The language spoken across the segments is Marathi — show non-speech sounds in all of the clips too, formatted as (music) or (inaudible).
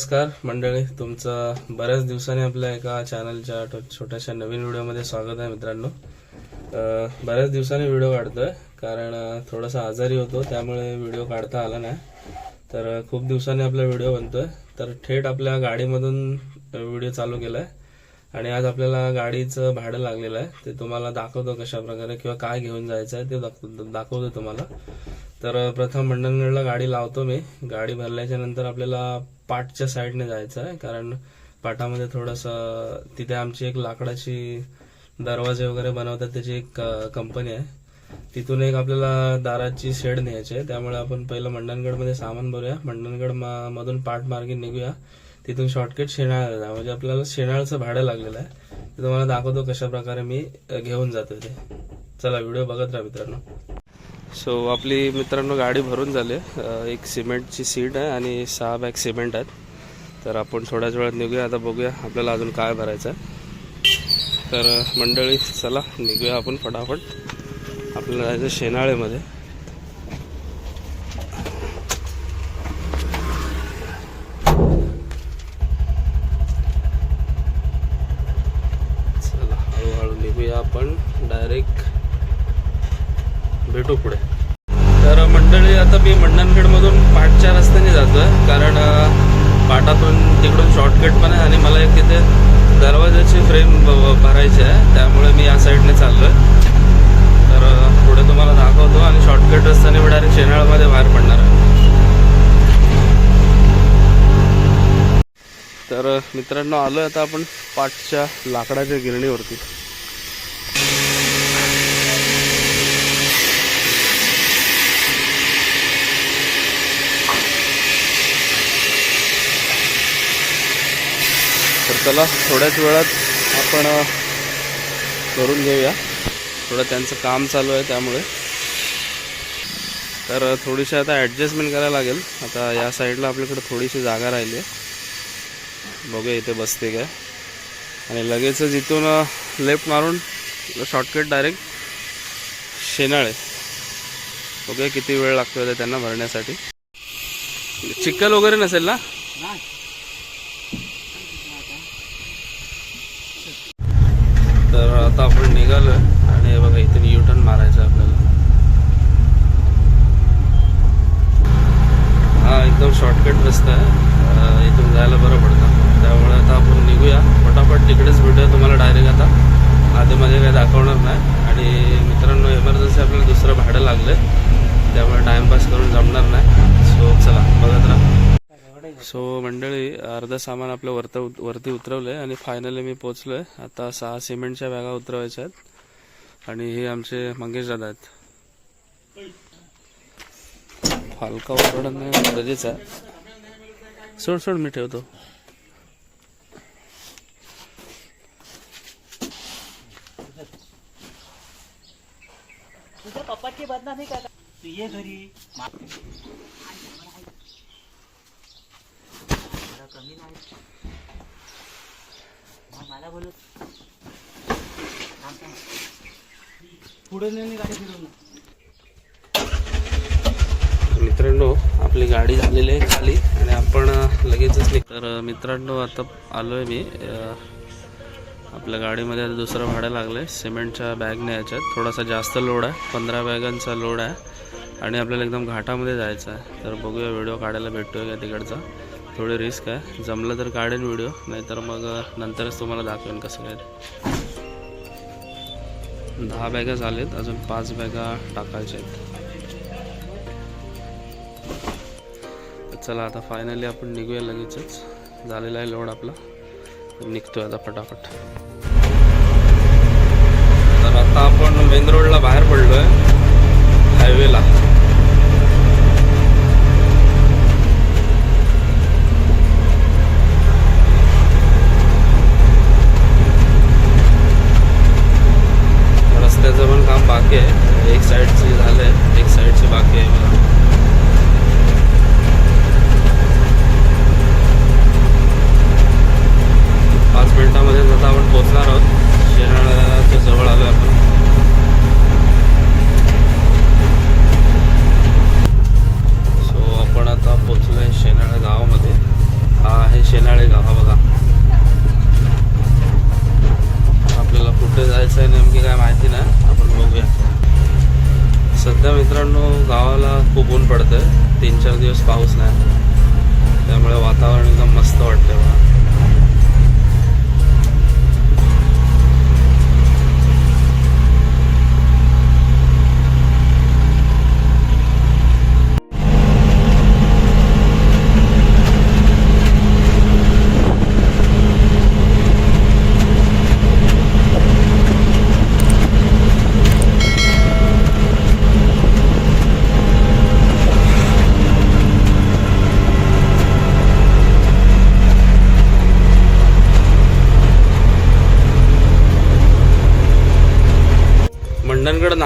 नमस्कार मंडळी. तुमचं बऱ्याच दिवसांनी आपल्या एका चॅनलच्या छोट्याशा नवीन व्हिडिओमध्ये स्वागत आहे मित्रांनो. बऱ्याच दिवसांनी व्हिडिओ काढतोय कारण थोडासा आजारी होतो त्यामुळे व्हिडिओ काढता आला नाही. तर खूप दिवसांनी आपला व्हिडिओ बनतोय. तर थेट आपल्या गाडीमधून व्हिडिओ चालू केलाय. आणि आज आपल्याला गाडीचं भाडं लागलेलं आहे. ते तुम्हाला दाखवतो कशा प्रकारे किंवा काय घेऊन जायचं आहे ते दाखवतो तुम्हाला. तर प्रथम मंडणगडला गाडी लावतो मी. गाडी भरल्याच्या नंतर आपल्याला पाटच्या साईडने जायचं आहे. कारण पाटामध्ये थोडंसं तिथे आमची एक लाकडाची दरवाजे वगैरे बनवतात. त्याची एक कंपनी आहे. तिथून एक आपल्याला दाराची शेड न्यायची आहे. त्यामुळे आपण पहिलं मंडणगडमध्ये सामान भरूया. मंडणगड मधून पाट मार्गे निघूया. तिथून शॉर्टकट शेणाळला म्हणजे आपल्याला शेणाळचं भाडं लागलेलं आहे. ते तुम्हाला दाखवतो कशा प्रकारे मी घेऊन जातो ते. चला व्हिडिओ बघत राहा मित्रांनो. सो आपली मित्रांनो गाडी भरून झाली. आहे. एक सिमेंटची सीट आहे आणि सहा बॅग सिमेंट आहेत. तर आपण थोड्याच वेळात निघूया. आता बघूया आपल्याला अजून काय भरायचं आहे. तर मंडळी चला निघूया आपण फटाफट. आपल्याला जायचं शेनाळेमध्ये चला हळूहळू निघूया आपण डायरेक्ट भेटू पुढे. तर मंडळी आता मी मंडणगडमधून पाठच्या रस्त्याने जातोय. कारण पाठातून पाटातून तिकडून शॉर्टकट पण आहे आणि मला एक तिथे दरवाजाची फ्रेम भरायची आहे. त्यामुळे मी या साईडने चाललोय. तर पुढे तुम्हाला दाखवतो आणि शॉर्टकट रस्त्याने मी डायरेक्ट शेनाळमध्ये बाहेर पडणार आहे. तर मित्रांनो आलोय आता आपण पाटच्या लाकडाच्या गिरणीवरती. चला थोड्याच वेळात आपण करून घेऊया. थोडं त्यांचं काम चालू आहे त्यामुळे. तर थोडीशी आता ॲडजस्टमेंट करायला लागेल. आता या साईडला आपल्याकडे थोडीशी जागा राहिली आहे. बघूया इथे बसते काय. आणि लगेचच इथून लेफ्ट मारून शॉर्टकट डायरेक्ट शेनाळे बघूया किती वेळ लागतो त्यांना भरण्यासाठी. चिखल वगैरे नसेल ना? तर आता आपण निघालो आणि बघा इथून यू टर्न मारायचं आपल्याला. हा एकदम शॉर्टकट रस्ता आहे. इथून जायला बरं पडतं. त्यामुळे आता आपण निघूया. फटाफट तिकडेच भेटूया तुम्हाला डायरेक्ट आता. आधीमध्ये काही दाखवणार नाही. आणि मित्रांनो इमर्जन्सी आपल्याला दुसरं भाडं लागलं त्यामुळे टाइमपास करून जमणार नाही. सो चला बघत राहा. सो मंडळी अर्ध सामान आपलं वरत वरती उतरवलंय आणि फायनली मी पोचलोय आता सहा सिमेंटच्या बॅगा उतरवायच्या आहेत. आणि हे आमचे मंगेश दादा आहेत. फालका ओरडत नाही गरजेचं आहे. सोड सोड मी ठेवतो. तुझ्या पप्पाची बदनामी का तू ये घरी मा- जरा कमी नाही मला बोलत. पुढे गाडी मित्रांनो आपली गाडी झालेली आहे खाली आणि आपण लगेचच निघ तर मित्रांनो आता आलोय मी आपल्या गाडीमध्ये आता दुसरं भाडं लागलंय. सिमेंटच्या बॅग न्यायच्यात थोडासा जास्त लोड आहे. पंधरा बॅगांचा लोड आहे. आणि आपल्याला एकदम घाटामध्ये जायचं आहे. तर बघूया व्हिडिओ काढायला भेटतोय का तिकडचा. थोडी रिस्क आहे. जमलं तर काढेन व्हिडिओ नाहीतर मग नंतरच तुम्हाला दाखवेन कसं काय दहा बॅगा झालेत. अजून पाच बॅगा टाकायच्या आहेत. चला आता फायनली आपण निघूया लगेचच. झालेला आहे लोड आपला. निघतोय आता फटाफट. तर आता आपण मेन रोडला बाहेर पडलोय. हायवेला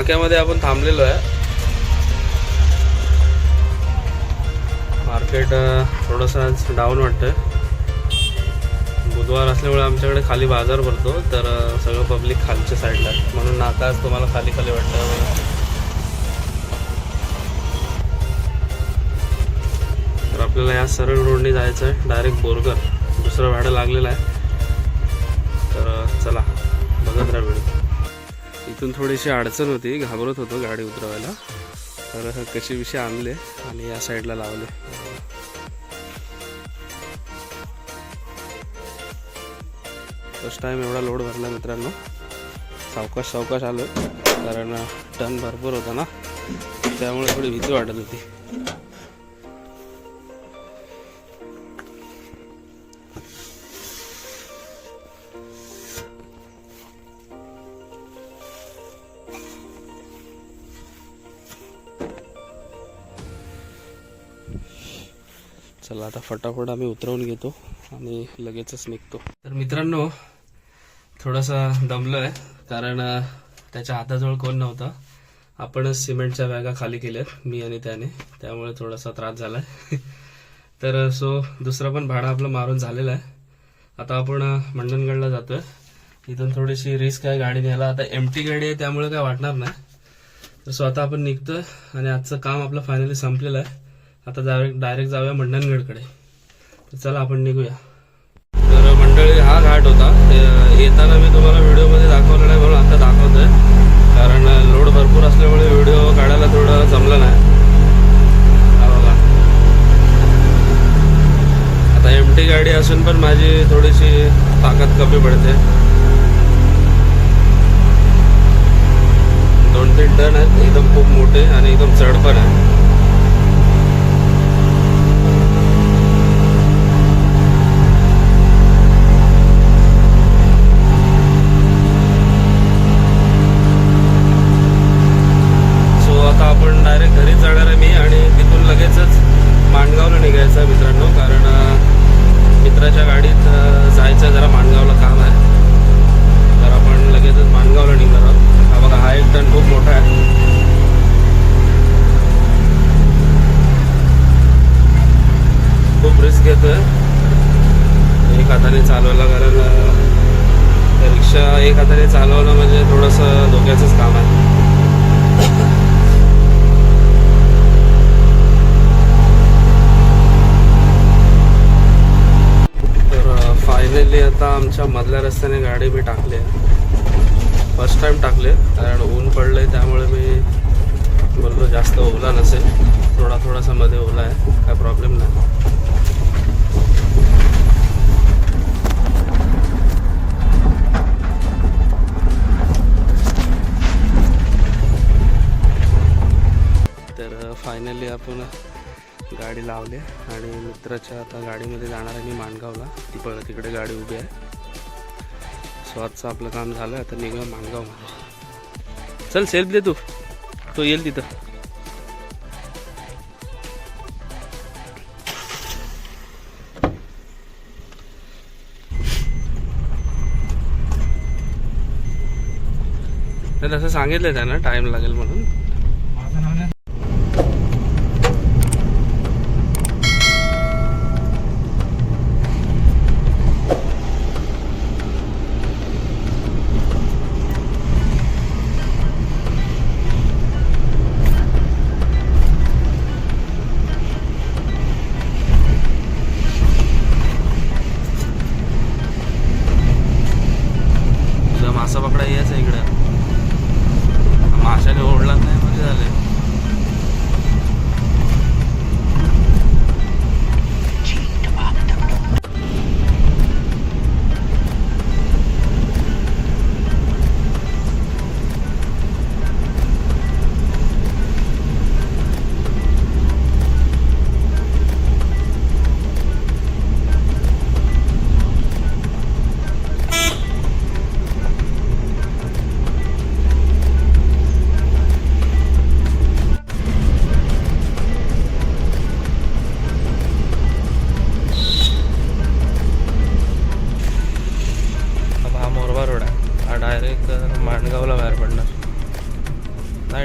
नाक्यामध्ये आपण थांबलेलो आहे. मार्केट थोडंसं आज डाऊन वाटतं बुधवार असल्यामुळे आमच्याकडे खाली बाजार भरतो तर सगळं पब्लिक खालच्या साईडला आहे म्हणून नाकाच आज तुम्हाला खाली खाली वाटतं. तर आपल्याला या सरळ रोडने जायचं आहे डायरेक्ट बोरगर दुसरं भाडं लागलेलं आहे. तर चला बघत राहा व्हिडिओ इथून थोडीशी अडचण होती. घाबरत होतो गाडी उतरवायला. तर कशी विषय आणले आणि या साईडला लावले. फर्स्ट टाइम एवढा लोड भरला मित्रांनो. सावकाश सावकाश आलो कारण टन भरपूर होता ना. त्यामुळे थोडी भीती वाटत होती. आता फटाफट आम्ही उतरवून घेतो आणि लगेचच निघतो. तर मित्रांनो थोडासा दमलो आहे कारण त्याच्या हाताजवळ कोण नव्हता. आपणच सिमेंटच्या बॅगा खाली केल्यात मी आणि त्याने. त्यामुळे थोडासा त्रास झाला आहे (laughs) तर सो दुसरं पण भाडं आपलं मारून झालेलं आहे. आता आपण मंडणगडला जातो जातोय. इथून थोडीशी रिस्क आहे गाडी न्यायला. आता एम टी गाडी आहे त्यामुळे काय वाटणार नाही. तर सो आता आपण निघतोय आणि आजचं काम आपलं फायनली संपलेलं आहे. आता डायरेक्ट डायरेक्ट जाऊया मंडणगडकडे. तर चला आपण निघूया. तर मंडळी हा घाट होता. येताना मी तुम्हाला व्हिडिओमध्ये दाखवलं नाही म्हणून आता दाखवतोय. कारण लोड भरपूर असल्यामुळे व्हिडिओ काढायला थोडं जमलं नाही. आता एम टी गाडी असून पण माझी थोडीशी ताकद कमी पडते. दोन तीन टन आहेत एकदम खूप मोठे आणि एकदम चढ पण आहे सो आता आपण डायरेक्ट घरीच जाणार आहे मी आणि तिथून लगेचच माणगावला निघायचं आहे मित्रांनो कारण अं, मित्राच्या गाडीत अं, जायचं जरा माणगावला काम आहे तर आपण लगेचच माणगावला निघणार आहोत हा बघा हा एक टन खूप मोठा आहे खूप रिस्क घेतोय एक हाताने चालवायला कारण अं, रिक्षा एक हाताने चालवणं म्हणजे थोडंसं धोक्याचंच काम आहे. तर फायनली आता आमच्या मधल्या रस्त्याने गाडी मी टाकली आहे. फर्स्ट टाइम टाकले कारण ऊन पडलंय त्यामुळे मी बोललो जास्त ओला नसेल. थोडा थोडासा मध्ये ओला आहे काय प्रॉब्लेम नाही. फायनली आपण गाडी लावली आणि मित्राच्या आता गाडीमध्ये जाणार आहे मी माणगावला. ती बघ तिकडे गाडी उभी आहे. सो आजचं आपलं काम झालं आता निघा माणगावमध्ये चल सेल्फ दे तू. तो येईल तिथं. नाही, तसं सांगितलं त्यानं टाइम लागेल म्हणून.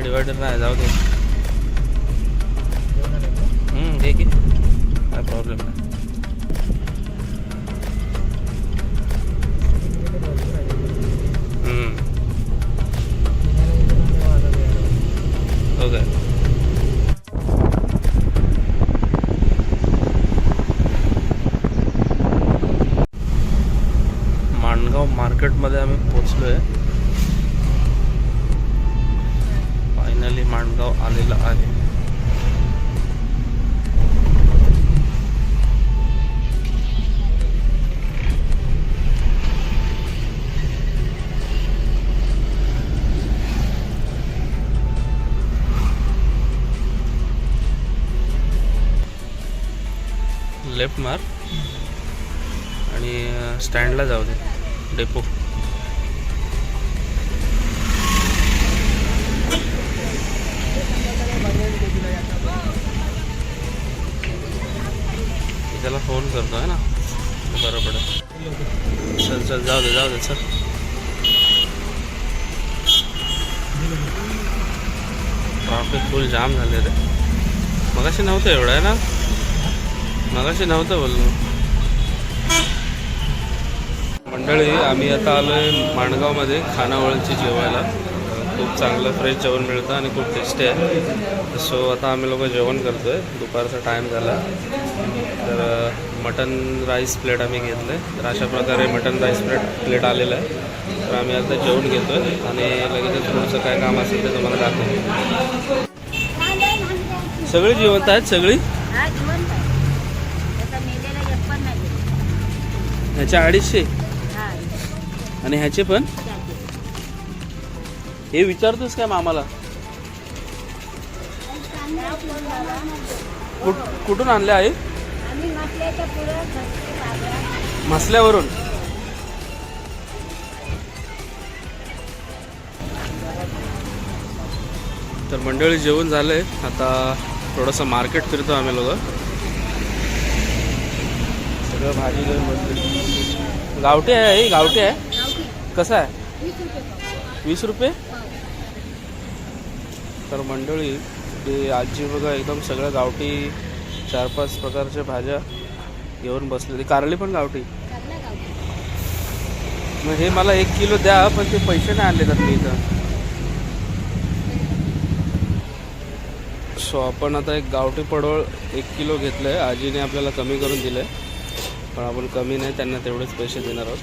डिवायडर नाही जाऊ दे. की. काय प्रॉब्लेम नाही. ओके हो माणगाव मार्केटमध्ये आम्ही पोचलो आहे माणगाव आलेला आहे. लेफ्ट मार. आणि स्टँडला जाऊ दे. डेपो त्याला फोन करतो आहे ना. बरं पडेल चल चल जाऊ दे जाऊ दे चल. ट्रॅफिक फुल जाम झाले रे. मगाशी नव्हतं एवढं आहे ना? मगाशी नव्हतं बोललो मंडळी आम्ही आता आलो आहे माणगावमध्ये खानावळची जेवायला. खूप चांगलं फ्रेश जेवण मिळतं आणि खूप टेस्टी आहे. सो आता आम्ही लोक जेवण करतो आहे दुपारचा टाईम झाला. तर मटन राईस प्लेट आम्ही घेतलं आहे तर अशा प्रकारे मटन राईस प्लेट प्लेट आलेलं आहे. तर आम्ही आता जेवण घेतो आहे आणि लगेच थोडंसं काय काम असेल ते तुम्हाला दाखवतो. सगळी जिवंत आहेत सगळी? हा. ह्याच्या अडीचशे? हा. आणि ह्याचे पण. हे विचारतोस काय मामाला? कुठ कुठून आणले आहे म्हसल्यावरून. तर मंडळी जेवण झालंय. आता थोडंसं मार्केट फिरतो आम्ही लोक सगळं भाजी घेऊन गावठी आहे हे गावठी आहे. कसं आहे? वीस रुपये. तर मंडळी ही आजी बघा एकदम सगळ्या गावठी चार पाच प्रकारच्या भाज्या घेऊन बसले ती कारली पण गावठी. गावठी मग हे मला एक किलो द्या पण ते पैसे नाही आणले तर मी इथं. सो आपण आता एक गावठी पडवळ एक किलो घेतलं आहे आजीने आपल्याला कमी करून दिलं आहे पण आपण कमी नाही त्यांना तेवढेच पैसे देणार आहोत.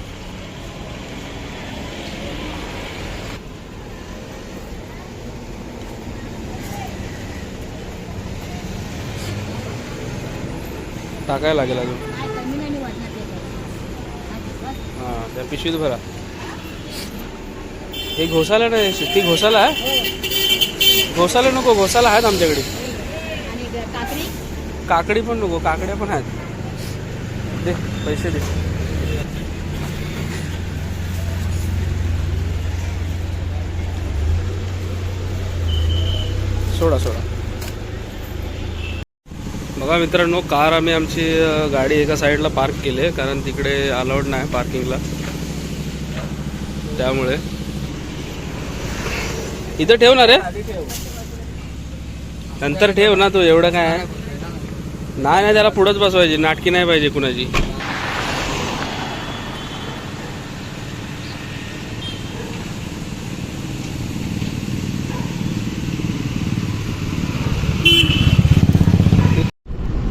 टाकायला लागेल अजून. हां त्या पिशवीत भरा. हे घोसाला नाही ती घोसाला आहे? घोसाला नको घोसाला आहेत आमच्याकडे. काकडी काकडी पण नको काकड्या पण आहेत. दे पैसे दे. सोडा सोडा. बघा मित्रांनो कार आम्ही आमची गाडी एका साईडला पार्क केली आहे कारण तिकडे अलाउड नाही पार्किंगला त्यामुळे. इथं ठेव ना रे. नंतर ठेव ना तू एवढं काय नाही नाही त्याला पुढंच बसवायची नाटकी नाही पाहिजे कुणाची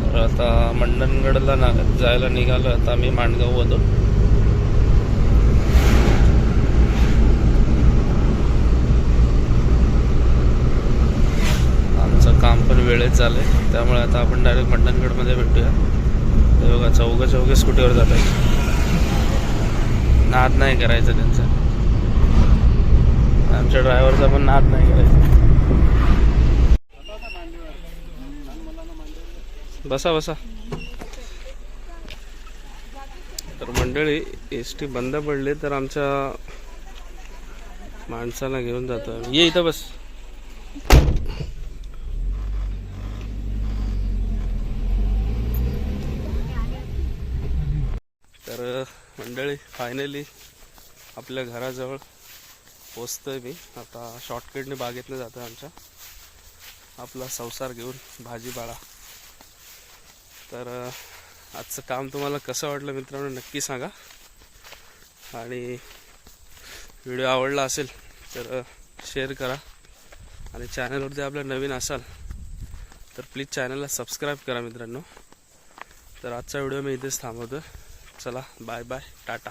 तर आता मंडणगडला ना जायला निघालो आता आम्ही माणगाव आमचं काम पण वेळेत झालंय. त्यामुळे आता आपण डायरेक्ट मंडणगडमध्ये भेटूया. ते बघा चौघं चौघे स्कूटीवर जात आहे नाद नाही करायचं त्यांचा. आमच्या ड्रायव्हरचा पण नाद नाही करायचा. बसा बसा तर मंडळी एस टी बंद पडली तर आमच्या माणसाला घेऊन जातो ये इथं बस. तर मंडळी फायनली आपल्या घराजवळ पोचतोय मी. आता शॉर्टकटने बागेतनं जातो आमच्या. आपला संसार घेऊन भाजीपाला. तर आजचं काम तुम्हाला कसं वाटलं मित्रांनो नक्की सांगा. आणि व्हिडिओ आवडला असेल तर शेअर करा. आणि चॅनलवरती आपलं नवीन असाल तर प्लीज चॅनलला सबस्क्राईब करा मित्रांनो. तर आजचा व्हिडिओ मी इथेच थांबवतो चला बाय बाय टाटा.